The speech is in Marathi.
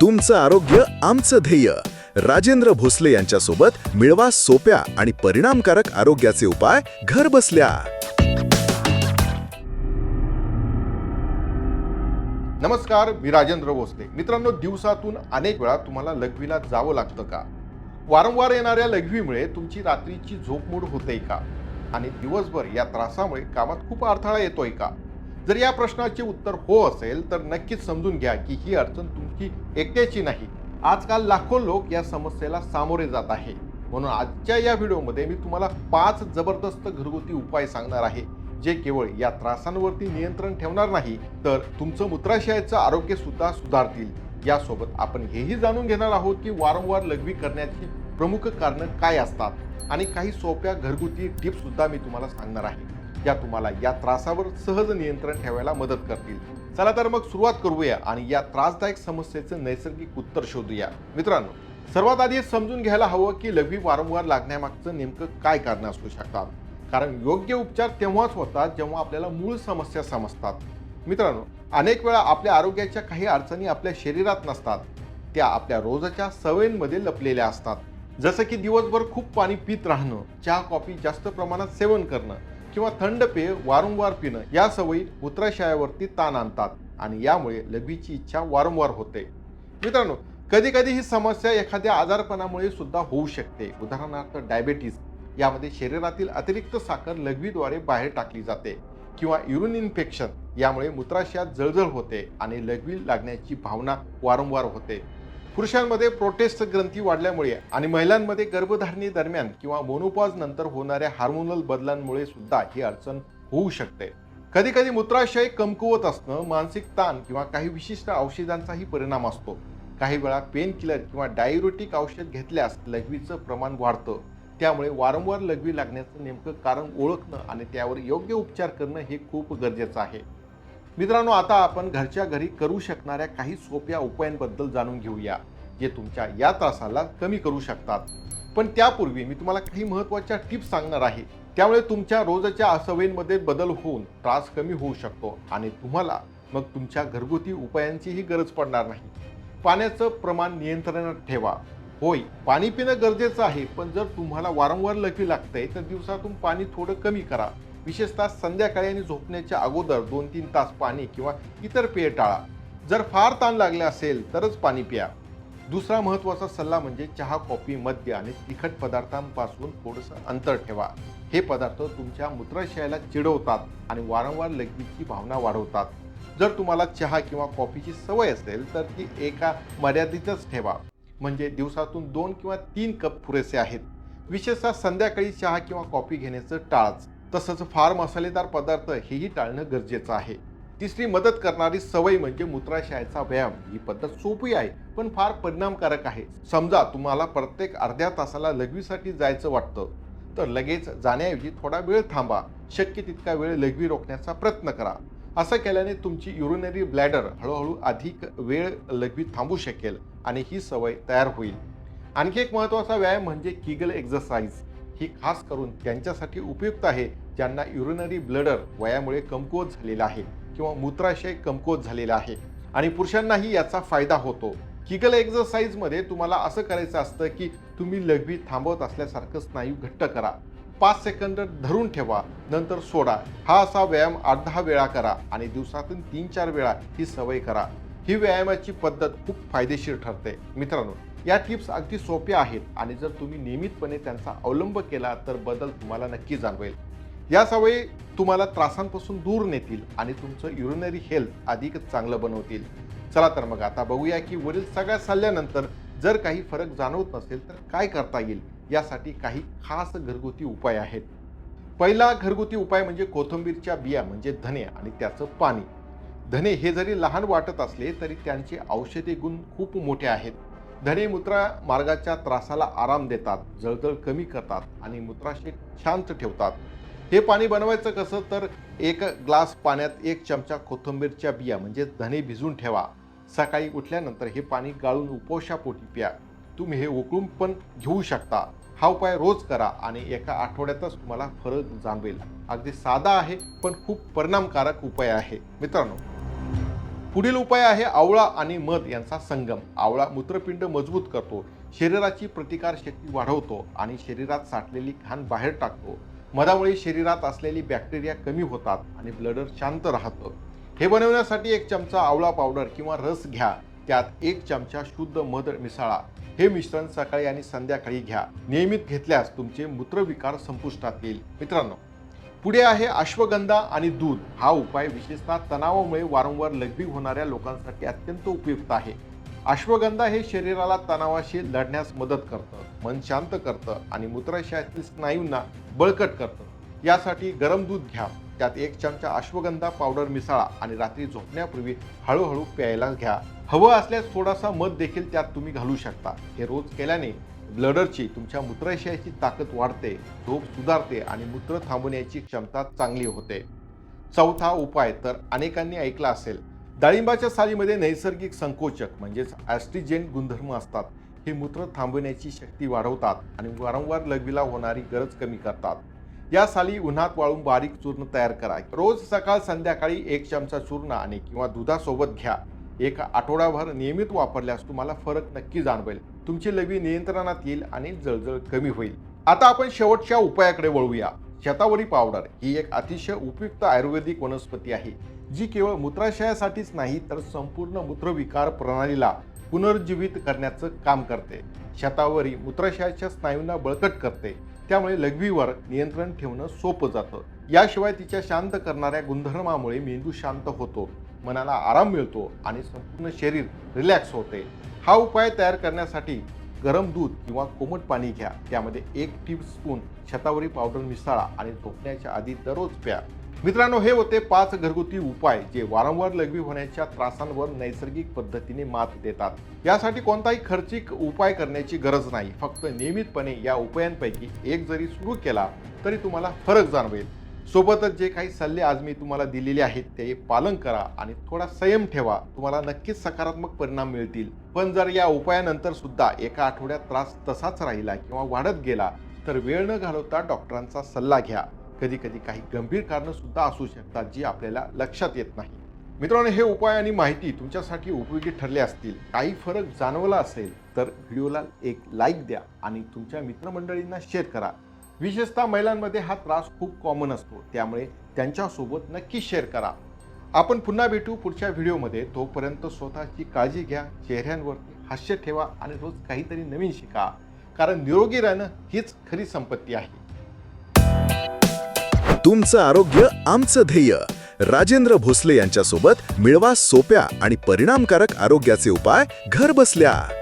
तुमचं आरोग्य आमचं ध्येय. राजेंद्र भोसले यांच्यासोबत मिळवा सोप्या आणि परिणामकारक आरोग्याचे उपाय घर बसल्या. नमस्कार मी राजेंद्र भोसले. मित्रांनो दिवसातून अनेक वेळा तुम्हाला लघवीला जावं लागतं का? वारंवार येणाऱ्या लघवीमुळे तुमची रात्रीची झोपमूड होते का? आणि दिवसभर या त्रासामुळे कामात खूप अडथळा येतोय का? जर या प्रश्नाचे उत्तर हो असेल तर नक्कीच समजून घ्या की ही अडचण तुमची एकट्याची नाही. आजकाल लाखो लोक या समस्येला सामोरे जात आहे. म्हणून आजच्या या व्हिडिओमध्ये मी तुम्हाला पाच जबरदस्त घरगुती उपाय सांगणार आहे. जे केवळ या त्रासांवरती नियंत्रण ठेवणार नाही तर तुमचं मूत्राशयाचं आरोग्य सुद्धा सुधारतील. यासोबत आपण हेही जाणून घेणार आहोत की वारंवार लघवी करण्याची प्रमुख कारणं काय असतात. आणि काही सोप्या घरगुती टिप्स सुद्धा मी तुम्हाला सांगणार आहे. या तुम्हाला या त्रासावर सहज नियंत्रण ठेवायला मदत करतील. चला तर मग सुरुवात करूया आणि या त्रासदायक समस्येचं नैसर्गिक उत्तर शोधूया. मित्रांनो सर्वात आधी समजून घ्यायला हवं की लघवी वारंवार लागण्यामागचं नेमकं काय कारण असू शकतात. कारण योग्य उपचार तेव्हाच होतात जेव्हा आपल्याला मूळ समस्या समजतात. मित्रांनो अनेक वेळा आपल्या आरोग्याच्या काही अडचणी आपल्या शरीरात नसतात. त्या आपल्या रोजच्या सवयींमध्ये लपलेल्या असतात. जसं की दिवसभर खूप पाणी पित राहणं चहा कॉफी जास्त प्रमाणात सेवन करणं किंवा थंड पेय वारंवार पिणं या सवयी मूत्राशयावरती ताण आणतात आणि यामुळे लघवीची इच्छा वारंवार होते. मित्रांनो कधी कधी ही समस्या एखाद्या आजारपणामुळे सुद्धा होऊ शकते. उदाहरणार्थ डायबेटीस यामध्ये शरीरातील अतिरिक्त साखर लघवीद्वारे बाहेर टाकली जाते किंवा युरिन इन्फेक्शन यामुळे मूत्राशयात जळजळ होते आणि लघवी लागण्याची भावना वारंवार होते. पुरुषांमध्ये प्रोटेस्ट ग्रंथी वाढल्यामुळे आणि महिलांमध्ये गर्भधारणेदरम्यान किंवा मोनोपॉज नंतर होणाऱ्या हार्मोनल बदलांमुळे सुद्धा ही अडचण होऊ शकते. कधी कधी मूत्राशय कमकुवत असणं मानसिक ताण किंवा काही विशिष्ट औषधांचाही परिणाम असतो. काही वेळा पेन किलर किंवा डायुरेटिक औषध घेतल्यास लघवीचं प्रमाण वाढतं. त्यामुळे वारंवार लघवी लागण्याचं नेमकं कारण ओळखणं आणि त्यावर योग्य उपचार करणं हे खूप गरजेचं आहे. मित्रांनो आता आपण घरच्या घरी करू शकणाऱ्या काही सोप्या उपायांबद्दल जाणून घेऊया जे तुमच्या या त्रासाला कमी करू शकतात. पण त्यापूर्वी मी तुम्हाला काही महत्त्वाच्या टिप्स सांगणार आहे. त्यामुळे तुमच्या रोजच्या असवयींमध्ये बदल होऊन त्रास कमी होऊ शकतो आणि तुम्हाला मग तुमच्या घरगुती उपायांचीही गरज पडणार नाही. पाण्याचं प्रमाण नियंत्रणात ठेवा. होय पाणी पिणं गरजेचं आहे पण जर तुम्हाला वारंवार लघवी लागतंय तर दिवसातून पाणी थोडं कमी करा. विशेषतः संध्याकाळी आणि झोपण्याच्या अगोदर दोन तीन तास पाणी किंवा इतर पेय टाळा. जर फार ताण लागले असेल तरच पाणी प्या. दुसरा महत्त्वाचा सल्ला म्हणजे चहा कॉफी मद्य आणि तिखट पदार्थांपासून थोडंसं अंतर ठेवा. हे पदार्थ तुमच्या मूत्राशयाला चिडवतात आणि वारंवार लघवीची भावना वाढवतात. जर तुम्हाला चहा किंवा कॉफीची सवय असेल तर ती एका मर्यादितच ठेवा. म्हणजे दिवसातून दोन किंवा तीन कप पुरेसे आहेत. विशेषतः संध्याकाळी चहा किंवा कॉफी घेण्याचं टाळच. तसंच फार मसालेदार पदार्थ हेही टाळणं गरजेचं आहे. तिसरी मदत करणारी सवय म्हणजे मूत्राशयाचा व्यायाम. ही पद्धत सोपी आहे पण फार परिणामकारक आहे. समजा तुम्हाला प्रत्येक अर्ध्या तासाला लघवीसाठी जायचं वाटतं तर लगेच जाण्याऐवजी थोडा वेळ थांबा. शक्य तितका वेळ लघवी रोखण्याचा प्रयत्न करा. असं केल्याने तुमची युरिनरी ब्लॅडर हळूहळू अधिक वेळ लघवी थांबू शकेल आणि ही सवय तयार होईल. आणखी एक महत्त्वाचा व्यायाम म्हणजे किगल एक्झरसाइज ही खास करून त्यांच्यासाठी उपयुक्त आहे ज्यांना युरिनरी ब्लडर वयामुळे कमकुवत झालेला आहे किंवा मूत्राशय कमकुवत झालेला आहे. आणि पुरुषांनाही याचा फायदा होतो. किगल एक्झरसाइजमध्ये तुम्हाला असं करायचं असतं की तुम्ही लघवी थांबवत असल्यासारखं स्नायू घट्ट करा. पाच सेकंद धरून ठेवा नंतर सोडा. हा असा व्यायाम आठ दहा वेळा करा आणि दिवसातून तीन चार वेळा ही सवय करा. ही व्यायामाची पद्धत खूप फायदेशीर ठरते. मित्रांनो या टिप्स अगदी सोप्या आहेत आणि जर तुम्ही नियमितपणे त्यांचा अवलंब केला तर बदल तुम्हाला नक्की जाणवेल. या सवयी तुम्हाला त्रासांपासून दूर नेतील आणि तुमचं युरिनरी हेल्थ अधिक चांगलं बनवतील. चला तर मग आता बघूया की वरील सगळ्या सल्ल्यानंतर जर काही फरक जाणवत नसेल तर काय करता येईल यासाठी काही खास घरगुती उपाय आहेत. पहिला घरगुती उपाय म्हणजे कोथिंबीरच्या बिया म्हणजे धने आणि त्याचं पाणी. धने हे जरी लहान वाटत असले तरी त्यांचे औषधी गुण खूप मोठे आहेत. धनी मूत्रा मार्गाच्या त्रासाला आराम देतात जळजळ कमी करतात आणि मूत्राशी शांत ठेवतात. हे पाणी बनवायचं कसं तर एक ग्लास पाण्यात एक चमचा कोथिंबीरच्या बिया म्हणजे धने भिजून ठेवा. सकाळी उठल्यानंतर हे पाणी गाळून उपोषापोटी प्या. तुम्ही हे उकळून पण घेऊ शकता. हा उपाय रोज करा आणि एका आठवड्यातच तुम्हाला फरक जाणवेल. अगदी साधा आहे पण खूप परिणामकारक उपाय आहे. मित्रांनो पुढील उपाय आहे आवळा आणि मध यांचा संगम. आवळा मूत्रपिंड मजबूत करतो शरीराची प्रतिकार शक्ती वाढवतो आणि शरीरात साठलेली घाण बाहेर टाकतो. मधामुळे शरीरात असलेली बॅक्टेरिया कमी होतात आणि ब्लडर शांत राहतं. हे बनवण्यासाठी एक चमचा आवळा पावडर किंवा रस घ्या. त्यात एक चमचा शुद्ध मध मिसाळा. हे मिश्रण सकाळी आणि संध्याकाळी घ्या. नियमित घेतल्यास तुमचे मूत्रविकार संपुष्टात येईल. मित्रांनो पुढे आहे अश्वगंधा आणि दूध. हा उपाय विशेषतः तणावामुळे वारंवार लघवी होणाऱ्या लोकांसाठी अत्यंत उपयुक्त आहे. अश्वगंधा हे शरीराला तणावाशी लढण्यास मदत करतं मन शांत करतं आणि मूत्राशयातील स्नायूंना बळकट करतं. यासाठी गरम दूध घ्या. त्यात एक चमचा अश्वगंधा पावडर मिसळा आणि रात्री झोपण्यापूर्वी हळूहळू प्यायला घ्या. हवं असल्यास थोडासा मध देखील त्यात तुम्ही घालू शकता. हे रोज केल्याने ब्लडरची तुमच्या मूत्राशयाची ताकद वाढते झोप सुधारते आणि मूत्र थांबवण्याची क्षमता चांगली होते. चौथा उपाय तर अनेकांनी ऐकला असेल डाळिंबाच्या सालीमध्ये नैसर्गिक संकोचक म्हणजेच ॲस्ट्रिजेन गुणधर्म असतात. हे मूत्र थांबवण्याची शक्ती वाढवतात आणि वारंवार लघवीला होणारी गरज कमी करतात. या साली उन्हात वाळून बारीक चूर्ण तयार करा. रोज सकाळ संध्याकाळी एक चमचा चूर्ण आणि किंवा दुधासोबत घ्या. एक आठवडाभर नियमित वापरल्यास तुम्हाला फरक नक्की जाणवेल. तुमची लघवी नियंत्रणात येईल आणि जळजळ कमी होईल. आता आपण शेवटच्या उपायाकडे वळूया. शतावरी पावडर ही एक अतिशय उपयुक्त आयुर्वेदिक वनस्पती आहे जी केवळ मूत्राशयासाठीच नाही तर संपूर्ण मूत्रविकार प्रणालीला पुनर्जीवित करण्याचं काम करते. शतावरी मूत्राशयाच्या स्नायूंना बळकट करते. त्यामुळे लघवीवर नियंत्रण ठेवणं सोपं जातं. याशिवाय तिच्या शांत करणाऱ्या गुणधर्मामुळे मेंदू शांत होतो मनाला आराम मिळतो आणि संपूर्ण शरीर रिलॅक्स होते. हा उपाय तयार करण्यासाठी गरम दूध किंवा कोमट पाणी घ्या. त्यामध्ये एक टीस्पून शतावरी पावडर मिसाळा आणि झोपण्याच्या आधी दररोज प्या. मित्रांनो हे होते पाच घरगुती उपाय जे वारंवार लघवी होण्याच्या त्रासांवर नैसर्गिक पद्धतीने मात देतात. यासाठी कोणताही खर्चिक उपाय करण्याची गरज नाही. फक्त नियमितपणे या उपायांपैकी एक जरी सुरू केला तरी तुम्हाला फरक जाणवेल. सोबतच जे काही सल्ले आज मी तुम्हाला दिलेले आहेत ते पालन करा आणि थोडा संयम ठेवा. तुम्हाला नक्कीच सकारात्मक परिणाम मिळतील. पण जर या उपायानंतर सुद्धा एका आठवड्यात त्रास तसाच राहिला किंवा वाढत गेला तर वेळ न घालवता डॉक्टरांचा सल्ला घ्या. कधी कधी काही गंभीर कारणं सुद्धा असू शकतात जी आपल्याला लक्षात येत नाही. मित्रांनो हे उपाय आणि माहिती तुमच्यासाठी उपयोगी ठरले असतील. काही फरक जाणवला असेल तर व्हिडिओला एक लाईक द्या आणि तुमच्या मित्रमंडळींना शेअर करा. विशेषतः महिलांमध्ये हा त्रास खूप कॉमन असतो. त्यामुळे त्यांच्यासोबत नक्की शेअर करा. आपण पुन्हा भेटू पुढच्या व्हिडिओमध्ये तोपर्यंत स्वतःची काळजी घ्या चेहऱ्यांवरती हास्य ठेवा आणि रोज काहीतरी नवीन शिका. कारण निरोगी राहणं हीच खरी संपत्ती आहे. तुमचं आरोग्य आमचं ध्येय. राजेंद्र भोसले यांच्यासोबत मिळवा सोप्या आणि परिणामकारक आरोग्याचे उपाय. घर बसल्या.